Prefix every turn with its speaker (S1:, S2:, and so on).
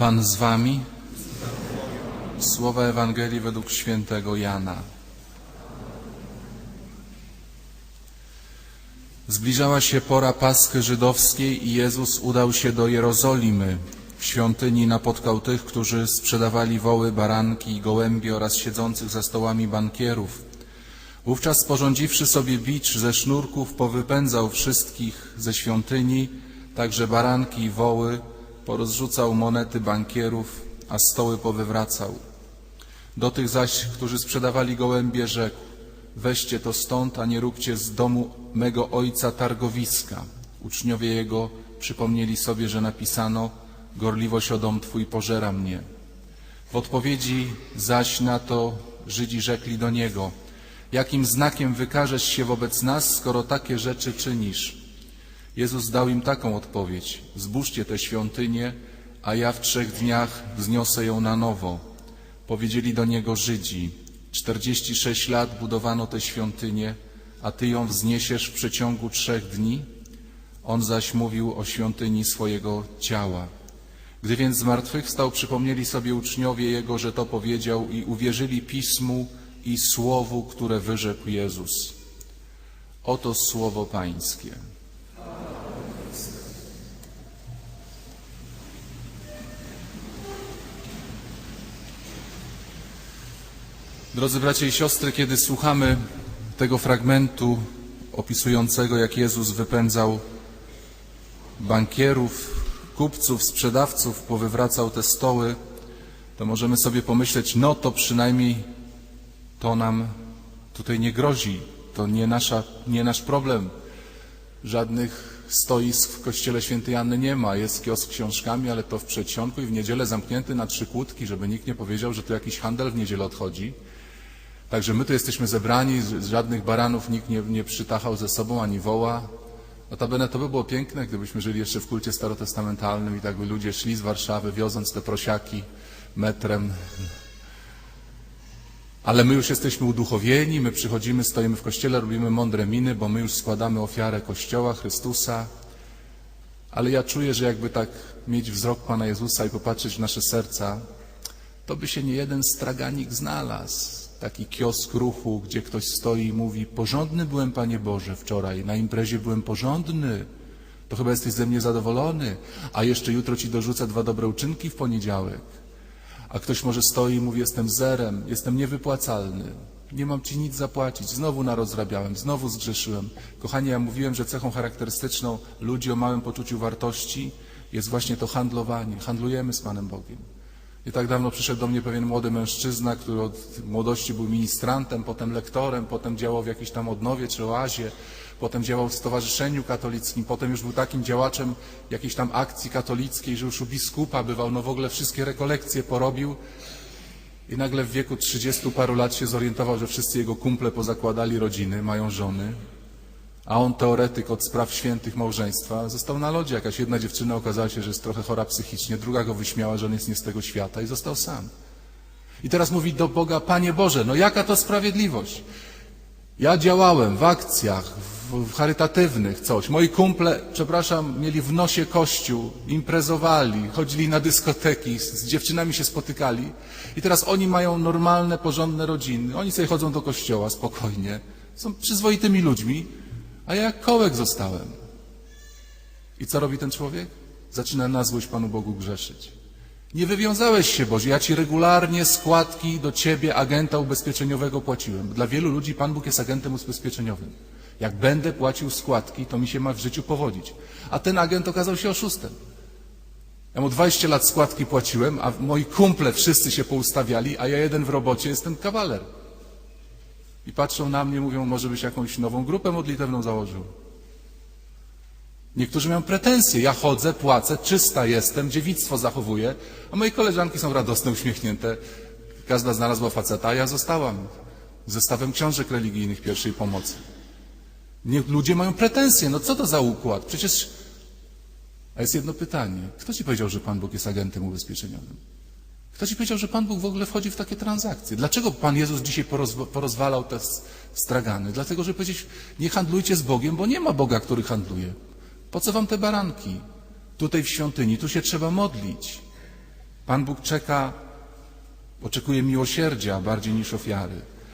S1: Pan z wami. Słowa Ewangelii według świętego Jana. Zbliżała się pora Paschy żydowskiej i Jezus udał się do Jerozolimy. W świątyni napotkał tych, którzy sprzedawali woły, baranki i gołębie oraz siedzących za stołami bankierów. Wówczas sporządziwszy sobie bicz ze sznurków, powypędzał wszystkich ze świątyni, także baranki i woły, porozrzucał monety bankierów, a stoły powywracał. Do tych zaś, którzy sprzedawali gołębie, rzekł, weźcie to stąd, a nie róbcie z domu mego ojca targowiska. Uczniowie jego przypomnieli sobie, że napisano, gorliwość o dom twój pożera mnie. W odpowiedzi zaś na to Żydzi rzekli do niego, jakim znakiem wykażesz się wobec nas, skoro takie rzeczy czynisz? Jezus dał im taką odpowiedź, zbóżcie tę świątynię, a ja w trzech dniach wzniosę ją na nowo. Powiedzieli do niego Żydzi, 46 lat budowano tę świątynię, a ty ją wzniesiesz w przeciągu trzech dni? On zaś mówił o świątyni swojego ciała. Gdy więc zmartwychwstał, przypomnieli sobie uczniowie Jego, że to powiedział i uwierzyli Pismu i Słowu, które wyrzekł Jezus. Oto Słowo Pańskie. Drodzy bracia i siostry, kiedy słuchamy tego fragmentu opisującego, jak Jezus wypędzał bankierów, kupców, sprzedawców, powywracał te stoły, to możemy sobie pomyśleć, no to przynajmniej to nam tutaj nie grozi, to nie, nasza, nie nasz problem. Żadnych stoisk w kościele świętej Anny nie ma. Jest kiosk z książkami, ale to w przedsionku i w niedzielę zamknięty na trzy kłódki, żeby nikt nie powiedział, że tu jakiś handel w niedzielę odchodzi. Także my tu jesteśmy zebrani, żadnych baranów nikt nie, nie przytachał ze sobą, ani woła. Notabene to by było piękne, gdybyśmy żyli jeszcze w kulcie starotestamentalnym i tak by ludzie szli z Warszawy, wioząc te prosiaki metrem. Ale my już jesteśmy uduchowieni, my przychodzimy, stoimy w kościele, robimy mądre miny, bo my już składamy ofiarę Kościoła, Chrystusa. Ale ja czuję, że jakby tak mieć wzrok Pana Jezusa i popatrzeć w nasze serca, to by się nie jeden straganik znalazł. Taki kiosk ruchu, gdzie ktoś stoi i mówi, porządny byłem, Panie Boże, wczoraj, na imprezie byłem porządny, to chyba jesteś ze mnie zadowolony, a jeszcze jutro Ci dorzucę dwa dobre uczynki w poniedziałek. A ktoś może stoi i mówi, jestem zerem, jestem niewypłacalny, nie mam Ci nic zapłacić, znowu narozrabiałem, znowu zgrzeszyłem. Kochani, ja mówiłem, że cechą charakterystyczną ludzi o małym poczuciu wartości jest właśnie to handlowanie. Handlujemy z Panem Bogiem. Nie tak dawno przyszedł do mnie pewien młody mężczyzna, który od młodości był ministrantem, potem lektorem, potem działał w jakiejś tam odnowie czy oazie, potem działał w Stowarzyszeniu Katolickim, potem już był takim działaczem jakiejś tam akcji katolickiej, że już u biskupa bywał, no w ogóle wszystkie rekolekcje porobił. I nagle w wieku 30 paru lat się zorientował, że wszyscy jego kumple pozakładali rodziny, mają żony, a on teoretyk od spraw świętych małżeństwa został na lodzie. Jakaś jedna dziewczyna okazała się, że jest trochę chora psychicznie, druga go wyśmiała, że on jest nie z tego świata i został sam. I teraz mówi do Boga, Panie Boże, no jaka to sprawiedliwość? Ja działałem w akcjach, w, w charytatywnych, coś. Moi kumple, przepraszam, mieli w nosie kościół, imprezowali, chodzili na dyskoteki, z, z dziewczynami się spotykali. I teraz oni mają normalne, porządne rodziny. Oni sobie chodzą do kościoła spokojnie. Są przyzwoitymi ludźmi, a ja jak kołek zostałem. I co robi ten człowiek? Zaczyna na złość Panu Bogu grzeszyć. Nie wywiązałeś się, Boże. Ja Ci regularnie składki do Ciebie, agenta ubezpieczeniowego płaciłem. Dla wielu ludzi Pan Bóg jest agentem ubezpieczeniowym. Jak będę płacił składki, to mi się ma w życiu powodzić. A ten agent okazał się oszustem. Ja mu 20 lat składki płaciłem, a moi kumple wszyscy się poustawiali, a ja jeden w robocie jestem kawaler. I patrzą na mnie, mówią, może byś jakąś nową grupę modlitewną założył. Niektórzy mają pretensje. Ja chodzę, płacę, czysta jestem, dziewictwo zachowuję, a moje koleżanki są radosne, uśmiechnięte. Każda znalazła faceta, a ja zostałam zestawem książek religijnych pierwszej pomocy. Nie, ludzie mają pretensje. No co to za układ? Przecież... A jest jedno pytanie. Kto ci powiedział, że Pan Bóg jest agentem ubezpieczeniowym? Kto ci powiedział, że Pan Bóg w ogóle wchodzi w takie transakcje? Dlaczego Pan Jezus dzisiaj porozwa- porozwalał te stragany? Dlatego, że powiedzieć, nie handlujcie z Bogiem, bo nie ma Boga, który handluje. Po co wam te baranki? Tutaj w świątyni, tu się trzeba modlić. Pan Bóg czeka, oczekuje miłosierdzia bardziej niż ofiary.